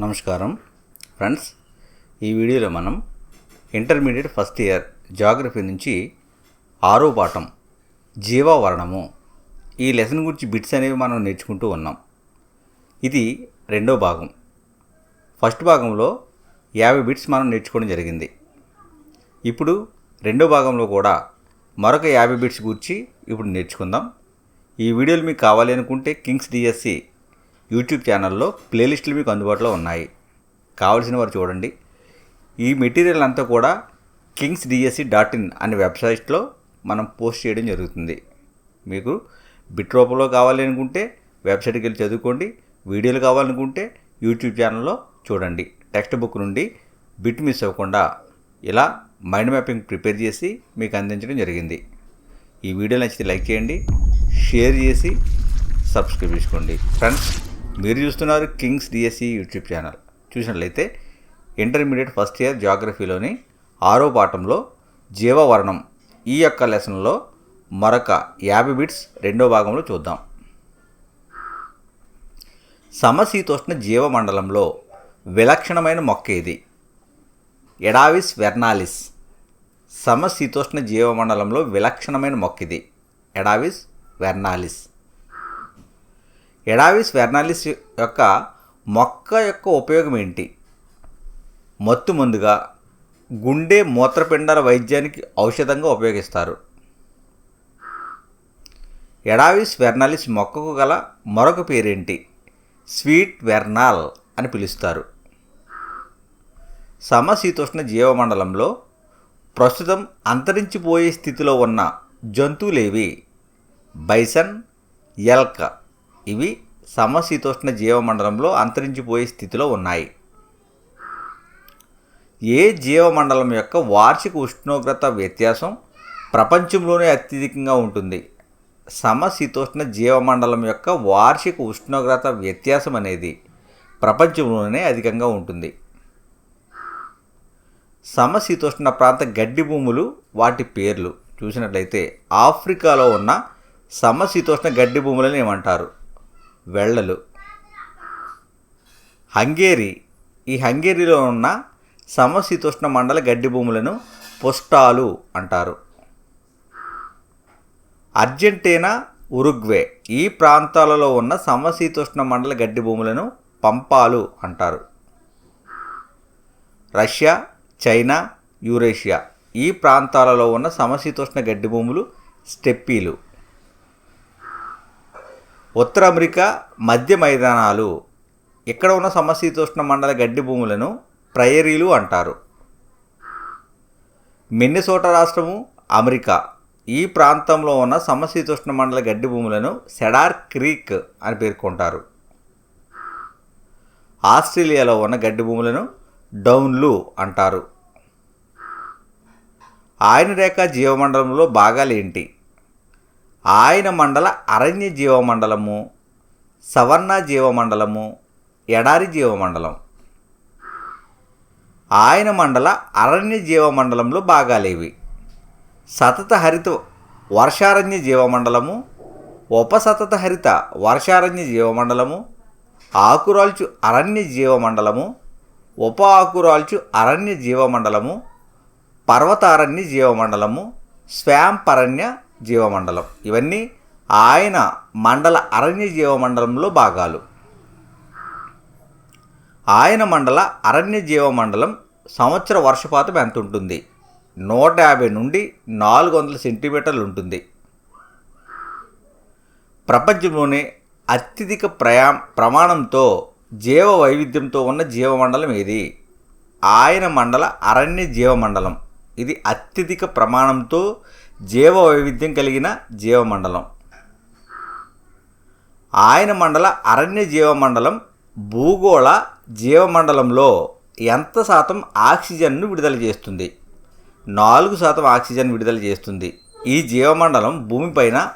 నమస్కారం. ఫ్రెండ్స్ ఈ వీడియోలో మనం ఇంటర్మీడియట్ ఫస్ట్ ఇయర్ జాగ్రఫీ నుంచి ఆరో పాఠం జీవావరణము. ఈ లెసన్ గురించి బిట్స్ అనేవి మనం నేర్చుకుంటూ ఉన్నాం. ఇది రెండో భాగం. ఫస్ట్ భాగంలో యాభై బిట్స్ మనం నేర్చుకోవడం జరిగింది. ఇప్పుడు రెండో భాగంలో కూడా మరొక యాభై బిట్స్ గురించి ఇప్పుడు నేర్చుకుందాం. ఈ వీడియోలు మీకు కావాలి అనుకుంటే కింగ్స్ డిఎస్సి యూట్యూబ్ ఛానల్లో ప్లేలిస్టులు మీకు అందుబాటులో ఉన్నాయి. కావలసిన వారు చూడండి. ఈ మెటీరియల్ అంతా కూడా కింగ్స్ డిఎస్సి డాట్ ఇన్ అనే వెబ్సైట్లో మనం పోస్ట్ చేయడం జరుగుతుంది. మీకు బిట్ రూపంలో కావాలి అనుకుంటే వెబ్సైట్కి వెళ్ళి చదువుకోండి. వీడియోలు కావాలనుకుంటే యూట్యూబ్ ఛానల్లో చూడండి. టెక్స్ట్ బుక్ నుండి బిట్ మిస్ అవ్వకుండా ఇలా మైండ్ మ్యాపింగ్ ప్రిపేర్ చేసి మీకు అందించడం జరిగింది. ఈ వీడియో నచ్చితే లైక్ చేయండి. షేర్ చేసి సబ్స్క్రైబ్ చేసుకోండి. ఫ్రెండ్స్ మీరు చూస్తున్నారు కింగ్స్ డిఎస్సి యూట్యూబ్ ఛానల్. చూసినట్లయితే ఇంటర్మీడియట్ ఫస్ట్ ఇయర్ జాగ్రఫీలోని ఆరో పాఠంలో జీవవర్ణం ఈ యొక్క లెసన్లో మరొక యాభై బిట్స్ రెండో భాగంలో చూద్దాం. సమశీతోష్ణ జీవమండలంలో విలక్షణమైన మొక్క ఇది ఎడావిస్ వెర్నాలిస్. సమశీతోష్ణ జీవమండలంలో విలక్షణమైన మొక్క ఇది. ఎడావిస్ వెర్నాలిస్. ఎడావిస్ వెర్నాలిస్ యొక్క మొక్క యొక్క ఉపయోగం ఏంటి? మత్తు ముందుగా గుండె మూత్రపిండాల వైద్యానికి ఔషధంగా ఉపయోగిస్తారు. ఎడావిస్ వెర్నాలిస్ మొక్కకు గల మరొక పేరేంటి? స్వీట్ వెర్నాల్ అని పిలుస్తారు. సమశీతోష్ణ జీవమండలంలో ప్రస్తుతం అంతరించిపోయే స్థితిలో ఉన్న జంతువులేవి బైసన్ ఎల్క. ఇవి సమశీతోష్ణ జీవమండలంలో అంతరించిపోయే స్థితిలో ఉన్నాయి. ఏ జీవమండలం యొక్క వార్షిక ఉష్ణోగ్రత వ్యత్యాసం ప్రపంచంలోనే అత్యధికంగా ఉంటుంది. సమశీతోష్ణ జీవమండలం యొక్క వార్షిక ఉష్ణోగ్రత వ్యత్యాసం అనేది ప్రపంచంలోనే అధికంగా ఉంటుంది. సమశీతోష్ణ ప్రాంత గడ్డి భూములు వాటి పేర్లు చూసినట్లయితే ఆఫ్రికాలో ఉన్న సమశీతోష్ణ గడ్డి భూములని ఏమంటారు? వెళ్ళలు హంగేరి ఈ హంగేరీలో ఉన్న సమశీతోష్ణ మండల గడ్డి భూములను పుష్టాలు అంటారు. అర్జెంటీనా ఉరుగ్వే ఈ ప్రాంతాలలో ఉన్న సమశీతోష్ణ మండల గడ్డి భూములను పంపాలు అంటారు. రష్యా చైనా యూరేషియా ఈ ప్రాంతాలలో ఉన్న సమశీతోష్ణ గడ్డి భూములు స్టెప్పీలు. ఉత్తర అమెరికా మధ్య మైదానాలు. ఇక్కడ ఉన్న సమశీతోష్ణ మండల గడ్డి భూములను ప్రయరీలు అంటారు. మిన్నెసోట రాష్ట్రము అమెరికా. ఈ ప్రాంతంలో ఉన్న సమశీతోష్ణ మండల గడ్డి భూములను సెడార్ క్రీక్ అని పేర్కొంటారు. ఆస్ట్రేలియాలో ఉన్న గడ్డి భూములను డౌన్లు అంటారు. ఆయన రేఖ జీవమండలంలో భాగాలేంటి ఆయన మండల అరణ్య జీవమండలము సవర్ణ జీవమండలము ఎడారి జీవమండలం. ఆయన మండల అరణ్య జీవమండలంలో భాగాలేవి. సతత హరిత వర్షారణ్య జీవమండలము ఉపసతత హరిత వర్షారణ్య జీవమండలము ఆకురాల్చు అరణ్య జీవమండలము ఉప ఆకురాల్చు అరణ్య జీవమండలము పర్వతారణ్య జీవమండలము స్వాంపరణ్య జీవమండలం. ఇవన్నీ ఆయన మండల అరణ్య జీవమండలంలో భాగాలు. ఆయన మండల అరణ్య జీవమండలం సంవత్సర వర్షపాతం ఎంత ఉంటుంది నూట యాభై నుండి నాలుగు వందల సెంటీమీటర్లు ఉంటుంది. ప్రపంచంలోనే అత్యధిక ప్రయా ప్రమాణంతో జీవ వైవిధ్యంతో ఉన్న జీవమండలం ఏది? ఆయన మండల అరణ్య జీవమండలం. ఇది అత్యధిక ప్రమాణంతో జీవ వైవిధ్యం కలిగిన జీవమండలం. ఆయన మండల అరణ్య జీవమండలం భూగోళ జీవమండలంలో ఎంత శాతం ఆక్సిజన్ను విడుదల చేస్తుంది? నాలుగు శాతం ఆక్సిజన్ విడుదల చేస్తుంది. ఈ జీవమండలం భూమిపైన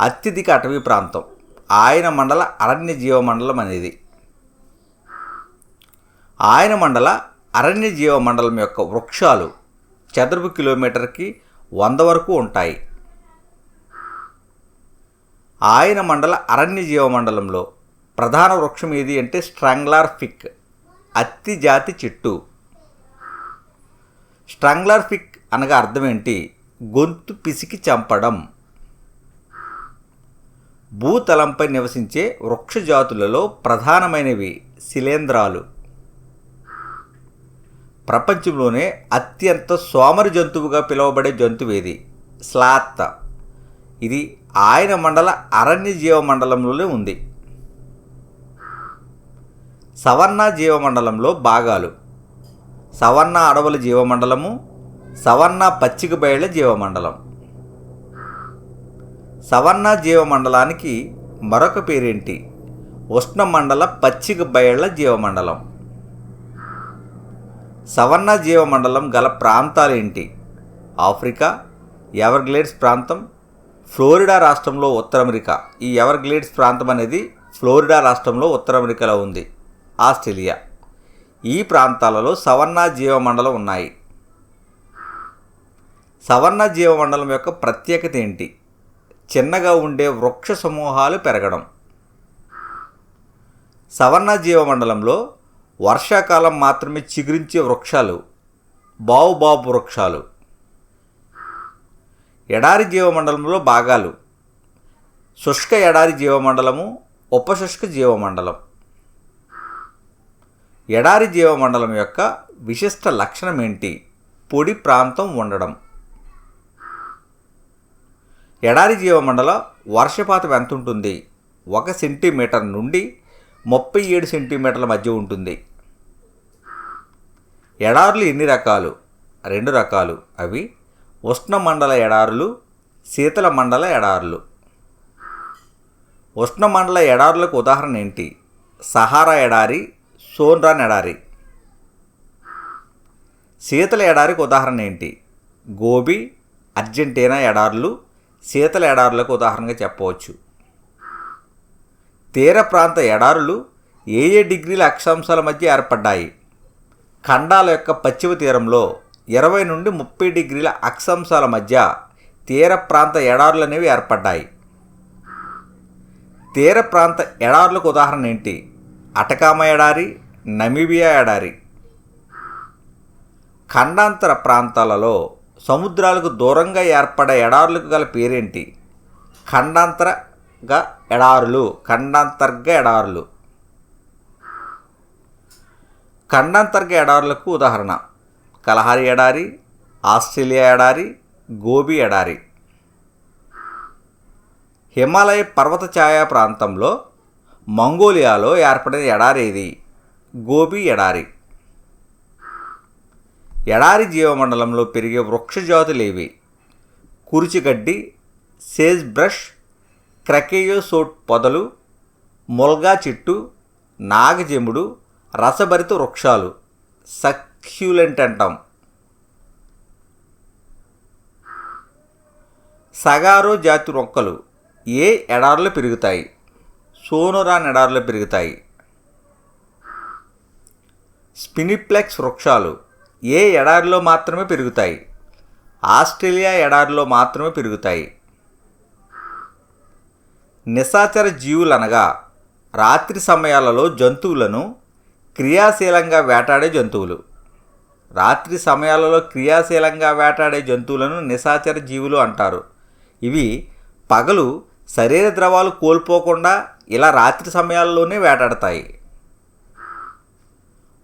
అత్యధిక అటవీ ప్రాంతం. ఆయన మండల అరణ్య జీవమండలం అనేది. ఆయన మండల అరణ్య జీవమండలం యొక్క వృక్షాలు చదరపు కిలోమీటర్కి వంద వరకు ఉంటాయి. ఆయన మండల అరణ్య జీవమండలంలో ప్రధాన వృక్షం ఏది అంటే స్ట్రాంగ్లార్ ఫిక్ అత్తి జాతి చెట్టు. స్ట్రాంగ్లార్ ఫిక్ అనగా అర్థం ఏంటి? గొంతు పిసికి చంపడం. భూతలంపై నివసించే వృక్ష జాతులలో ప్రధానమైనవి శిలేంద్రాలు. ప్రపంచంలోనే అత్యంత సోమరి జంతువుగా పిలువబడే జంతువేది స్లాత్ ఇది ఆయన మండల అరణ్య జీవ మండలంలోనే ఉంది. సవర్ణ జీవమండలంలో భాగాలు. సవర్ణ అడవుల జీవమండలము సవర్ణ పచ్చిక బయళ్ళ జీవమండలం సవర్ణ జీవమండలానికి మరొక పేరేంటి? ఉష్ణమండల పచ్చిక బయళ్ళ జీవమండలం సవర్ణ జీవమండలం గల ప్రాంతాలేంటి? ఆఫ్రికా ఎవర్గ్లేడ్స్ ప్రాంతం ఫ్లోరిడా రాష్ట్రంలో ఉత్తర అమెరికా ఈ ఎవర్గ్లేడ్స్ ప్రాంతం అనేది ఫ్లోరిడా రాష్ట్రంలో ఉత్తర అమెరికాలో ఉంది. ఆస్ట్రేలియా. ఈ ప్రాంతాలలో సవర్ణ జీవమండలం ఉన్నాయి. సవర్ణ జీవమండలం యొక్క ప్రత్యేకత ఏంటి? చిన్నగా ఉండే వృక్ష సమూహాలు పెరగడం. సవర్ణ జీవమండలంలో వర్షాకాలం మాత్రమే చిగురించే వృక్షాలు బావుబాబు వృక్షాలు. ఎడారి జీవమండలంలో భాగాలు. శుష్క ఎడారి జీవమండలము ఉపశుష్క జీవమండలం. ఎడారి జీవమండలం యొక్క విశిష్ట లక్షణం ఏంటి? పొడి ప్రాంతం ఉండడం. ఎడారి జీవమండల వర్షపాతం ఎంత ఉంటుంది ఒక సెంటీమీటర్ నుండి ముప్పై ఏడు సెంటీమీటర్ల మధ్య ఉంటుంది. ఎడారులు ఎన్ని రకాలు? రెండు రకాలు. అవి ఉష్ణమండల ఎడారులు శీతల మండల ఎడారులు. ఉష్ణమండల ఎడారులకు ఉదాహరణ ఏంటి? సహారా ఎడారి సోన్రాన్ ఎడారి. శీతల ఎడారికి ఉదాహరణ ఏంటి? గోబీ అర్జెంటీనా ఎడారులు శీతల ఎడారులకు ఉదాహరణగా చెప్పవచ్చు. తీర ప్రాంత ఎడారులు ఏ ఏ డిగ్రీల అక్షాంశాల మధ్య ఏర్పడ్డాయి. ఖండాల యొక్క పశ్చిమ తీరంలో ఇరవై నుండి ముప్పై డిగ్రీల అక్షాంశాల మధ్య తీర ప్రాంత ఎడారులు అనేవి ఏర్పడ్డాయి. తీర ప్రాంత ఎడారులకు ఉదాహరణ ఏంటి? అటకామ ఎడారి నమీబియా ఎడారి. ఖండాంతర ప్రాంతాలలో సముద్రాలకు దూరంగా ఏర్పడే ఎడారులకు గల పేరేంటి? ఖండాంతర గా ఎడారులు ఖండాంతర్గ ఎడారులు. ఖండాంతర్గ ఎడారులకు ఉదాహరణ. కలహారి ఎడారి ఆస్ట్రేలియా ఎడారి గోబీ ఎడారి. హిమాలయ పర్వత ఛాయా ప్రాంతంలో మంగోలియాలో ఏర్పడిన ఎడారి ఇది గోబీ ఎడారి. ఎడారి జీవమండలంలో పెరిగే వృక్షజాతులేవి కురిచిగడ్డి సేజ్ బ్రష్ క్రకేయోసోట్ పొదలు మొల్గా చెట్టు నాగజెముడు రసభరిత వృక్షాలు. సక్యులెంట్ అంటాం. సగారో జాతి మొక్కలు ఏ ఎడార్లు పెరుగుతాయి? సోనోరాన్ ఎడార్లు పెరుగుతాయి. స్పినిప్లెక్స్ వృక్షాలు ఏ ఎడారిలో మాత్రమే పెరుగుతాయి? ఆస్ట్రేలియా ఎడారిలో మాత్రమే పెరుగుతాయి. నిశాచర జీవులు అనగా రాత్రి సమయాలలో జంతువులను క్రియాశీలంగా వేటాడే జంతువులు. రాత్రి సమయాలలో క్రియాశీలంగా వేటాడే జంతువులను నిశాచర జీవులు అంటారు. ఇవి పగలు శరీర ద్రవాలు కోల్పోకుండా ఇలా రాత్రి సమయాల్లోనే వేటాడతాయి.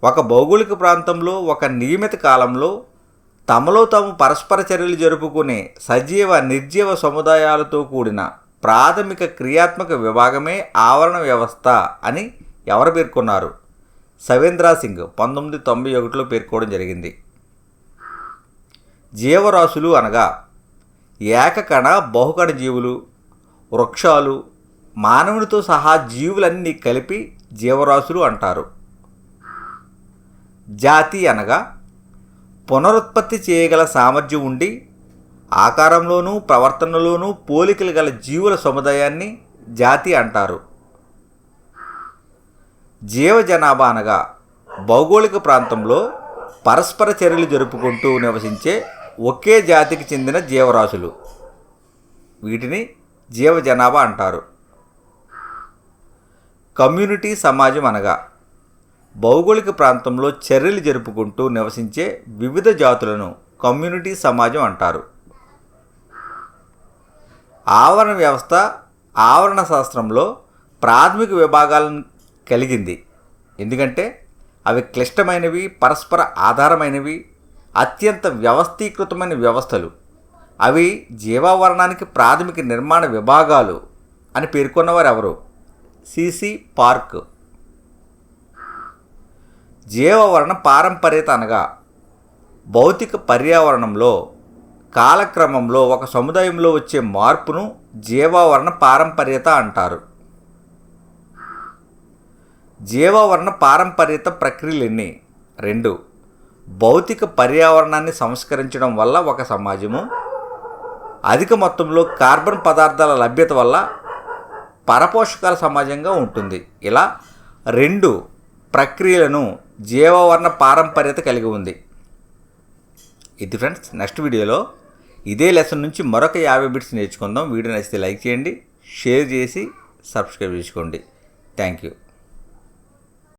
ఒక భౌగోళిక ప్రాంతంలో ఒక నియమిత కాలంలో తమలో తాము పరస్పర చర్యలు జరుపుకునే సజీవ నిర్జీవ సముదాయాలతో కూడిన ప్రాథమిక క్రియాత్మక విభాగమే ఆవరణ వ్యవస్థ అని ఎవరు పేర్కొన్నారు? సవేంద్ర సింగ్ పంతొమ్మిది తొంభై ఒకటిలో పేర్కోవడం జరిగింది. జీవరాశులు అనగా ఏకకణ బహుకణ జీవులు వృక్షాలు మానవునితో సహా జీవులన్నీ కలిపి జీవరాశులు అంటారు. జాతి అనగా పునరుత్పత్తి చేయగల సామర్థ్యం ఉండి ఆకారంలోనూ ప్రవర్తనలోనూ పోలికలు గల జీవుల సముదాయాన్ని జాతి అంటారు. జీవ జనాభా అనగా భౌగోళిక ప్రాంతంలో పరస్పర చర్యలు జరుపుకుంటూ నివసించే ఒకే జాతికి చెందిన జీవరాశులు. వీటిని జీవ జనాభా అంటారు. కమ్యూనిటీ సమాజం అనగా భౌగోళిక ప్రాంతంలో చర్యలు జరుపుకుంటూ నివసించే వివిధ జాతులను కమ్యూనిటీ సమాజం అంటారు. ఆవరణ వ్యవస్థ ఆవరణ శాస్త్రంలో ప్రాథమిక విభాగాలను కలిగింది. ఎందుకంటే అవి క్లిష్టమైనవి పరస్పర ఆధారమైనవి అత్యంత వ్యవస్థీకృతమైన వ్యవస్థలు. అవి జీవావరణానికి ప్రాథమిక నిర్మాణ విభాగాలు అని పేర్కొన్నవారు ఎవరు సిసి పార్క్. జీవావరణ పారంపర్యత అనగా భౌతిక పర్యావరణంలో కాలక్రమంలో ఒక సముదాయంలో వచ్చే మార్పును జీవావరణ పారంపర్యత అంటారు. జీవావరణ పారంపర్యత ప్రక్రియలు ఎన్ని? రెండు. భౌతిక పర్యావరణాన్ని సంస్కరించడం వల్ల ఒక సమాజము. అధిక మొత్తంలో కార్బన్ పదార్థాల లభ్యత వల్ల పరపోషకాల సమాజంగా ఉంటుంది. ఇలా రెండు ప్రక్రియలను జీవావరణ పారంపర్యత కలిగి ఉంది. ఇది ఫ్రెండ్స్ నెక్స్ట్ వీడియోలో ఇదే లెసన్ నుంచి మరొక యాభై బిట్స్ నేర్చుకుందాం. వీడియో నచ్చితే లైక్ చేయండి షేర్ చేసి సబ్స్క్రైబ్ చేసుకోండి. Thank you.